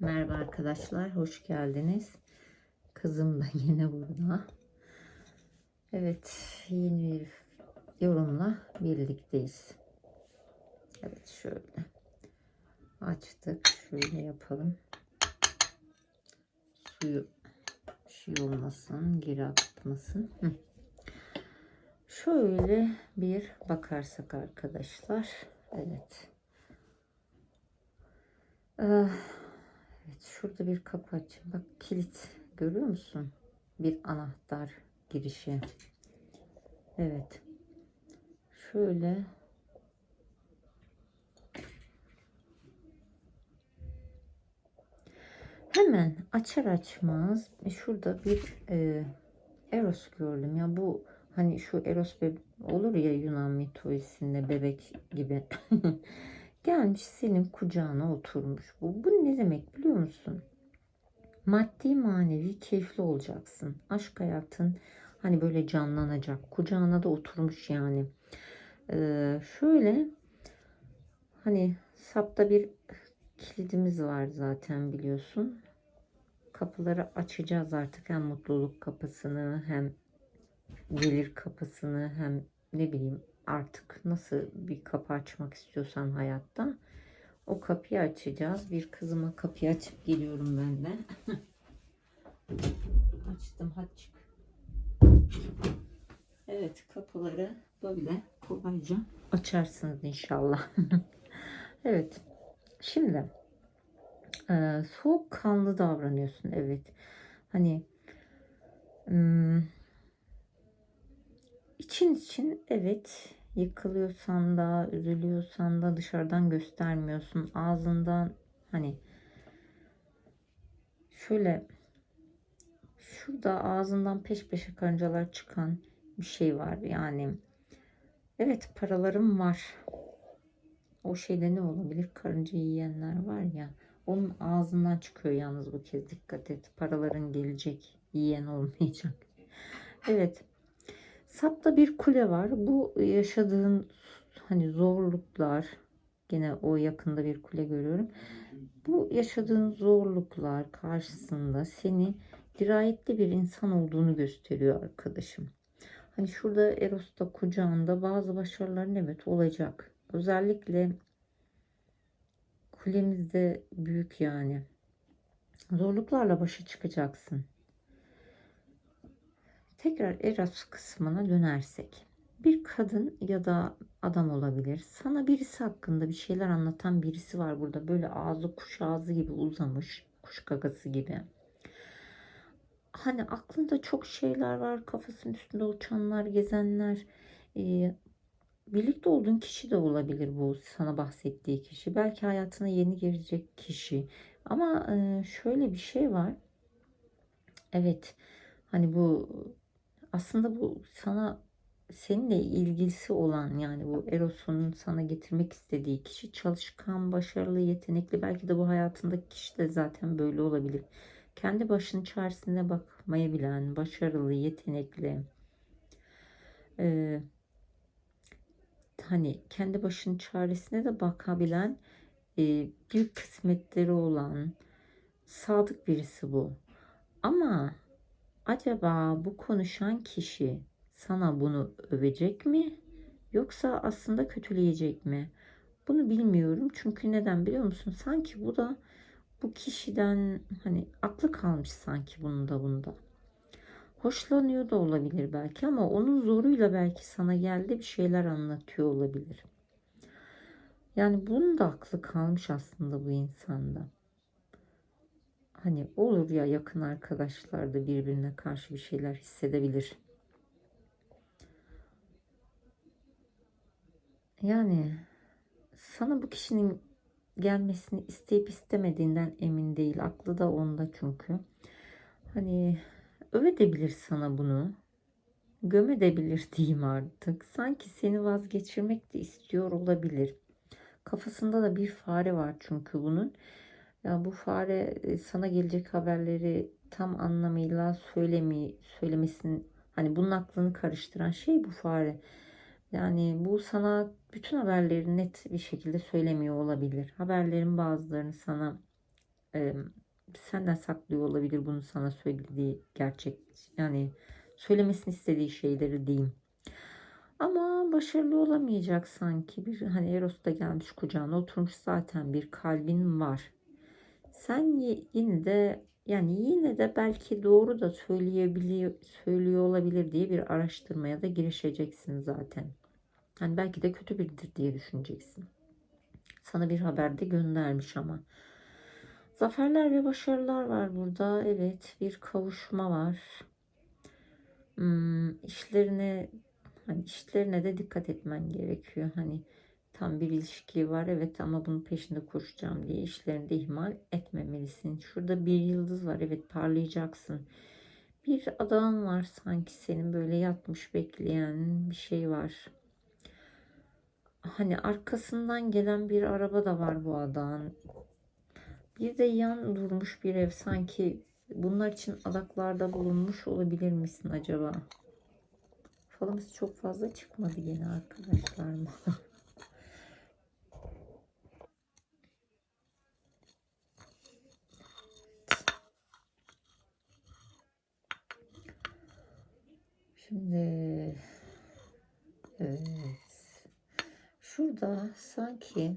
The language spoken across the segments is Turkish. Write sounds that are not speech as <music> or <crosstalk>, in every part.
Merhaba arkadaşlar, hoş geldiniz. Kızım da <laughs> yine burada. Evet, yeni bir yorumla birlikteyiz. Evet, şöyle açtık. Şöyle yapalım. Suyu şey olmasın, geri akıtmasın. Şöyle bir bakarsak arkadaşlar. Evet. Evet şurada bir kapı açayım. Bak kilit görüyor musun? Bir anahtar girişi. Evet. Şöyle hemen açar açmaz şurada bir e, Eros gördüm. Ya bu hani şu Eros olur ya Yunan mitolojisinde bebek gibi. <laughs> Gelmiş senin kucağına oturmuş bu. Bu ne demek biliyor musun? Maddi manevi keyifli olacaksın. Aşk hayatın hani böyle canlanacak. Kucağına da oturmuş yani. Ee, şöyle hani sapta bir kilidimiz var zaten biliyorsun. Kapıları açacağız artık hem mutluluk kapısını hem gelir kapısını hem ne bileyim artık nasıl bir kapı açmak istiyorsan hayatta o kapıyı açacağız. Bir kızıma kapıyı açıp geliyorum ben de. <laughs> Açtım hadi çık. Evet kapıları böyle kolayca açarsınız inşallah. <laughs> evet. Şimdi e, soğukkanlı davranıyorsun evet. Hani hmm, için için evet yıkılıyorsan da üzülüyorsan da dışarıdan göstermiyorsun. Ağzından hani şöyle şurada ağzından peş peşe karıncalar çıkan bir şey var. Yani evet paralarım var. O şeyde ne olabilir? Karınca yiyenler var ya. Onun ağzından çıkıyor yalnız bu kez dikkat et. Paraların gelecek. Yiyen olmayacak. Evet. Sapta bir kule var. Bu yaşadığın hani zorluklar gene o yakında bir kule görüyorum. Bu yaşadığın zorluklar karşısında seni dirayetli bir insan olduğunu gösteriyor arkadaşım. Hani şurada Eros'ta kucağında bazı başarıların evet olacak. Özellikle kulemizde büyük yani. Zorluklarla başa çıkacaksın. Tekrar Eros kısmına dönersek. Bir kadın ya da adam olabilir. Sana birisi hakkında bir şeyler anlatan birisi var burada. Böyle ağzı kuş ağzı gibi uzamış. Kuş gagası gibi. Hani aklında çok şeyler var. Kafasının üstünde uçanlar, gezenler. Ee, birlikte olduğun kişi de olabilir bu sana bahsettiği kişi. Belki hayatına yeni girecek kişi. Ama e, şöyle bir şey var. Evet. Hani bu aslında bu sana seninle ilgisi olan yani bu Eros'un sana getirmek istediği kişi çalışkan, başarılı, yetenekli. Belki de bu hayatındaki kişi de zaten böyle olabilir. Kendi başının çaresine bakmayı bilen, başarılı, yetenekli. Ee, hani kendi başının çaresine de bakabilen, e, büyük kısmetleri olan, sadık birisi bu. Ama acaba bu konuşan kişi sana bunu övecek mi yoksa aslında kötüleyecek mi? Bunu bilmiyorum çünkü neden biliyor musun? Sanki bu da bu kişiden hani aklı kalmış sanki bunun da bunda. Hoşlanıyor da olabilir belki ama onun zoruyla belki sana geldi bir şeyler anlatıyor olabilir. Yani bunun da aklı kalmış aslında bu insanda. Hani olur ya yakın arkadaşlar da birbirine karşı bir şeyler hissedebilir. Yani sana bu kişinin gelmesini isteyip istemediğinden emin değil. Aklı da onda çünkü. Hani övedebilir sana bunu. Gömedebilir <laughs> diyeyim artık. Sanki seni vazgeçirmek de istiyor olabilir. Kafasında da bir fare var çünkü bunun. Ya bu fare e, sana gelecek haberleri tam anlamıyla söylemi, söylemesin hani bunun aklını karıştıran şey bu fare. Yani bu sana bütün haberleri net bir şekilde söylemiyor olabilir. Haberlerin bazılarını sana e, senden saklıyor olabilir bunu sana söylediği gerçek yani söylemesini istediği şeyleri diyeyim. Ama başarılı olamayacak sanki. Bir hani Eros da gelmiş kucağına oturmuş zaten bir kalbin var. Sen yine de yani yine de belki doğru da söyleyebiliyor söylüyor olabilir diye bir araştırmaya da girişeceksin zaten. Hani belki de kötü biridir diye düşüneceksin. Sana bir haber de göndermiş ama. Zaferler ve başarılar var burada. Evet, bir kavuşma var. Hmm, işlerine hani işlerine de dikkat etmen gerekiyor. Hani tam bir ilişki var evet ama bunun peşinde koşacağım diye işlerini de ihmal etmemelisin. Şurada bir yıldız var evet parlayacaksın. Bir adam var sanki senin böyle yatmış bekleyen bir şey var. Hani arkasından gelen bir araba da var bu adağın. Bir de yan durmuş bir ev sanki bunlar için adaklarda bulunmuş olabilir misin acaba? Falımız çok fazla çıkmadı yine arkadaşlar <laughs> Şimdi evet. Şurada sanki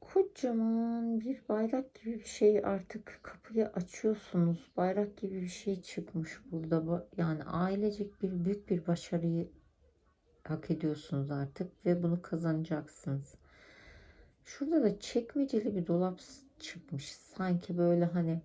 kocaman bir bayrak gibi bir şey artık kapıyı açıyorsunuz. Bayrak gibi bir şey çıkmış burada. Bu- Yani ailecek bir büyük bir başarıyı hak ediyorsunuz artık ve bunu kazanacaksınız. Şurada da çekmeceli bir dolap çıkmış. Sanki böyle hani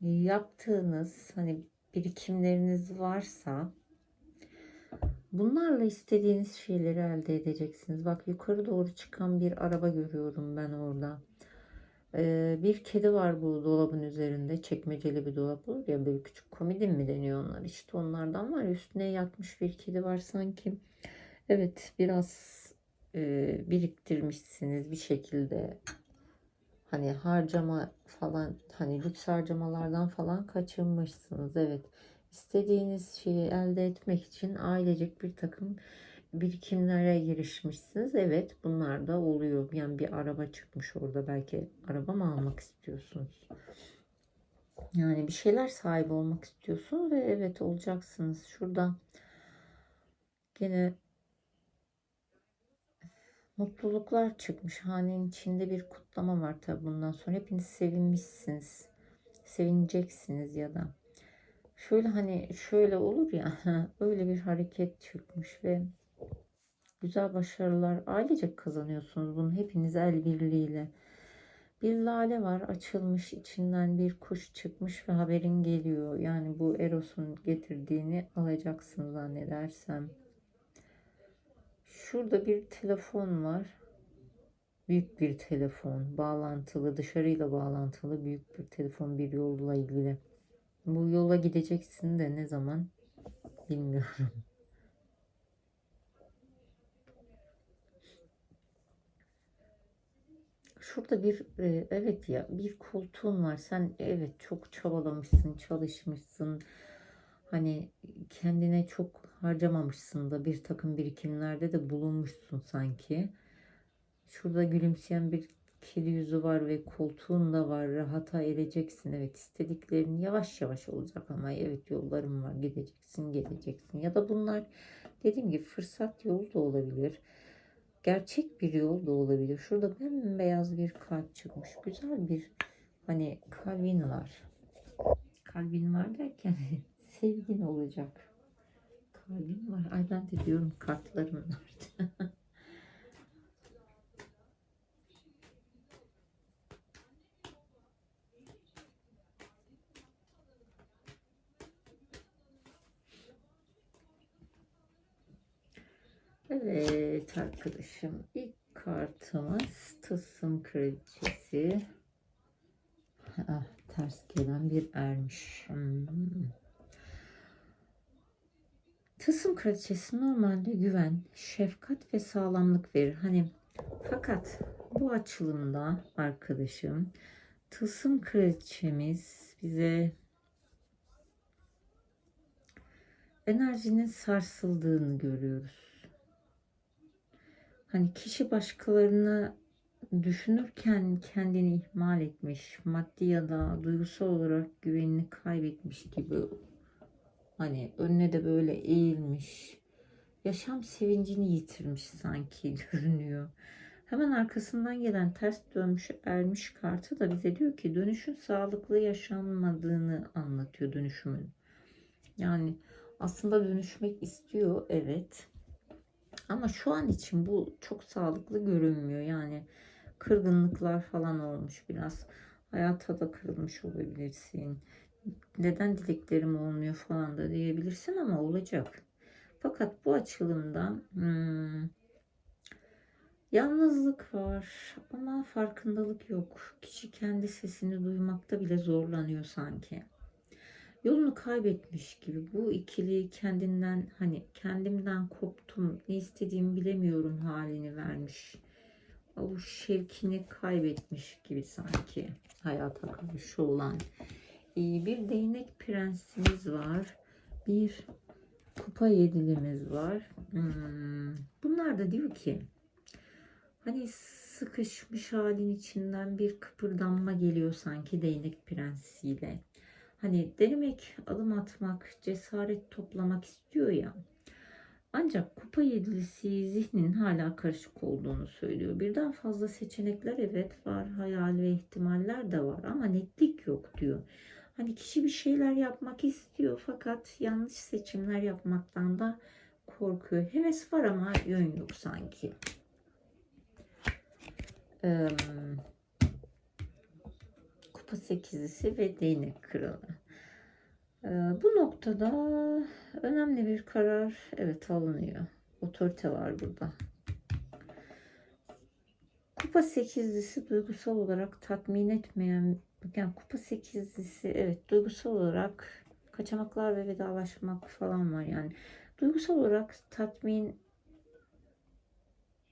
yaptığınız hani birikimleriniz varsa bunlarla istediğiniz şeyleri elde edeceksiniz. Bak yukarı doğru çıkan bir araba görüyorum ben orada. Bir kedi var bu dolabın üzerinde. Çekmeceli bir dolap olur ya böyle küçük komodin mi deniyor onlar. İşte onlardan var. Üstüne yatmış bir kedi var sanki. Evet biraz e, biriktirmişsiniz bir şekilde. Hani harcama falan hani lüks harcamalardan falan kaçınmışsınız. Evet. İstediğiniz şeyi elde etmek için ailecek bir takım birikimlere girişmişsiniz. Evet bunlar da oluyor. Yani bir araba çıkmış orada. Belki araba mı almak istiyorsunuz? Yani bir şeyler sahibi olmak istiyorsunuz ve evet olacaksınız. Şurada gene mutluluklar çıkmış. Hanenin içinde bir kutlama var tabi bundan sonra. Hepiniz sevinmişsiniz. Sevineceksiniz ya da. Şöyle hani şöyle olur ya <laughs> öyle bir hareket çıkmış ve güzel başarılar ailecek kazanıyorsunuz bunu hepiniz el birliğiyle. Bir lale var açılmış içinden bir kuş çıkmış ve haberin geliyor. Yani bu Eros'un getirdiğini alacaksın zannedersem. Şurada bir telefon var. Büyük bir telefon, bağlantılı, dışarıyla bağlantılı büyük bir telefon bir yolla ilgili. Bu yola gideceksin de ne zaman bilmiyorum. Şurada bir e, evet ya bir koltuğun var. Sen evet çok çabalamışsın, çalışmışsın. Hani kendine çok harcamamışsın da bir takım birikimlerde de bulunmuşsun sanki. Şurada gülümseyen bir kedi yüzü var ve koltuğun da var. Rahata ereceksin. Evet istediklerin yavaş yavaş olacak ama evet yollarım var. Gideceksin, geleceksin. Ya da bunlar dediğim gibi fırsat yolu da olabilir. Gerçek bir yol da olabilir. Şurada bembeyaz bir kalp çıkmış. Güzel bir hani kalbin var. Kalbin var derken <laughs> sevgin olacak. Kalbin var. Ay ben de diyorum kartlarım nerede? <laughs> Evet arkadaşım ilk kartımız tılsım kraliçesi. Ah, ters gelen bir ermiş. Hmm. Tılsım kraliçesi normalde güven, şefkat ve sağlamlık verir. Hani fakat bu açılımda arkadaşım Tılsım kraliçemiz bize enerjinin sarsıldığını görüyoruz. Hani kişi başkalarını düşünürken kendini ihmal etmiş, maddi ya da duygusal olarak güvenini kaybetmiş gibi hani önüne de böyle eğilmiş. Yaşam sevincini yitirmiş sanki <laughs> görünüyor. Hemen arkasından gelen ters dönmüş ermiş kartı da bize diyor ki dönüşün sağlıklı yaşanmadığını anlatıyor dönüşümün. Yani aslında dönüşmek istiyor evet. Ama şu an için bu çok sağlıklı görünmüyor. Yani kırgınlıklar falan olmuş biraz. Hayata da kırılmış olabilirsin. Neden dileklerim olmuyor falan da diyebilirsin ama olacak. Fakat bu açılımda hmm, yalnızlık var ama farkındalık yok. Kişi kendi sesini duymakta bile zorlanıyor sanki. Yolunu kaybetmiş gibi bu ikili kendinden hani kendimden koptum ne istediğimi bilemiyorum halini vermiş. O şevkini kaybetmiş gibi sanki hayata karşı olan. Ee, Bir değnek prensimiz var. Bir kupa yedilimiz var. Hmm, Bunlar da diyor ki hani sıkışmış halin içinden bir kıpırdanma geliyor sanki değnek prensiyle. Hani denemek, adım atmak, cesaret toplamak istiyor ya. Ancak kupa yedilisi zihnin hala karışık olduğunu söylüyor. Birden fazla seçenekler evet var, hayal ve ihtimaller de var ama netlik yok diyor. Hani kişi bir şeyler yapmak istiyor fakat yanlış seçimler yapmaktan da korkuyor. Heves var ama yön yok sanki. Ee, kupa sekizlisi ve değnek kralı. Ee, bu noktada önemli bir karar evet alınıyor. Otorite var burada. Kupa sekizlisi duygusal olarak tatmin etmeyen yani kupa sekizlisi evet duygusal olarak kaçamaklar ve vedalaşmak falan var yani. Duygusal olarak tatmin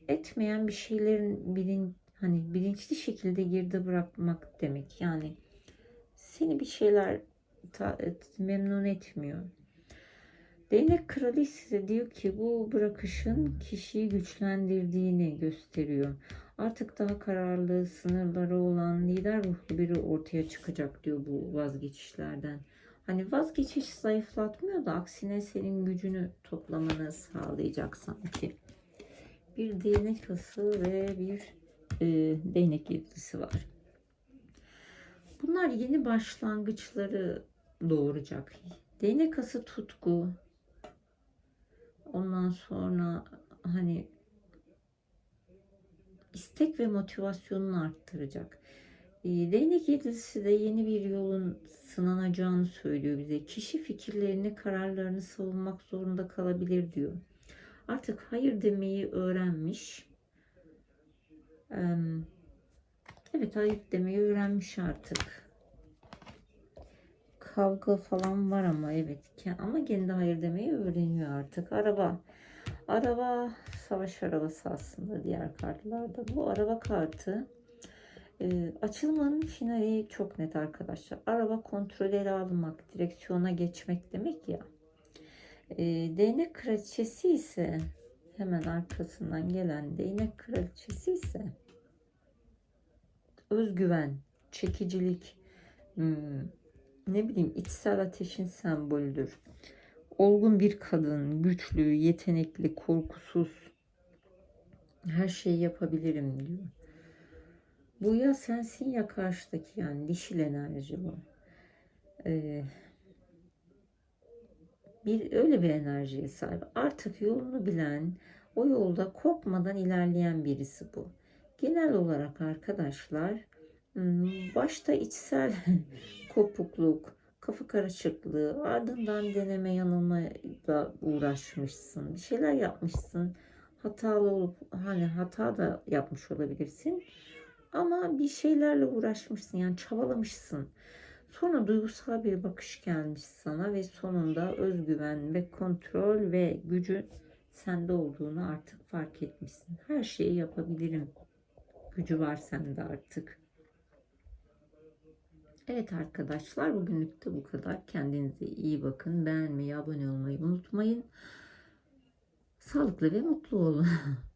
etmeyen bir şeylerin bilin hani bilinçli şekilde geride bırakmak demek. Yani seni bir şeyler ta, memnun etmiyor. Değnek kraliçesi diyor ki bu bırakışın kişiyi güçlendirdiğini gösteriyor. Artık daha kararlı, sınırları olan lider ruhlu biri ortaya çıkacak diyor bu vazgeçişlerden. Hani vazgeçiş zayıflatmıyor da aksine senin gücünü toplamanı sağlayacak sanki. Bir değnek ası ve bir e, değnek yedilisi var. Bunlar yeni başlangıçları doğuracak. Değnek ası tutku. Ondan sonra hani istek ve motivasyonunu arttıracak. E, Değnek yedilisi de yeni bir yolun sınanacağını söylüyor bize. Kişi fikirlerini, kararlarını savunmak zorunda kalabilir diyor. Artık hayır demeyi öğrenmiş. Evet hayır demeyi öğrenmiş artık. Kavga falan var ama evet. Ama kendi hayır demeyi öğreniyor artık. Araba. Araba savaş arabası aslında diğer kartlarda. Bu araba kartı e, açılmanın finali çok net arkadaşlar. Araba kontrol ele almak, direksiyona geçmek demek ya. E, değnek kraliçesi ise hemen arkasından gelen değnek kraliçesi ise özgüven, çekicilik, hmm, ne bileyim içsel ateşin sembolüdür. Olgun bir kadın, güçlü, yetenekli, korkusuz, her şeyi yapabilirim diyor. Bu ya sensin ya karşıdaki yani dişil enerji bu. Ee, bir öyle bir enerjiye sahip. Artık yolunu bilen, o yolda kopmadan ilerleyen birisi bu. Genel olarak arkadaşlar başta içsel <laughs> kopukluk, kafa karışıklığı, ardından deneme yanılmayla uğraşmışsın. Bir şeyler yapmışsın. Hatalı olup hani hata da yapmış olabilirsin. Ama bir şeylerle uğraşmışsın yani çabalamışsın. Sonra duygusal bir bakış gelmiş sana ve sonunda özgüven ve kontrol ve gücü sende olduğunu artık fark etmişsin. Her şeyi yapabilirim. Gücü var sende artık. Evet arkadaşlar bugünlük de bu kadar. Kendinize iyi bakın. Beğenmeyi, abone olmayı unutmayın. Sağlıklı ve mutlu olun. <laughs>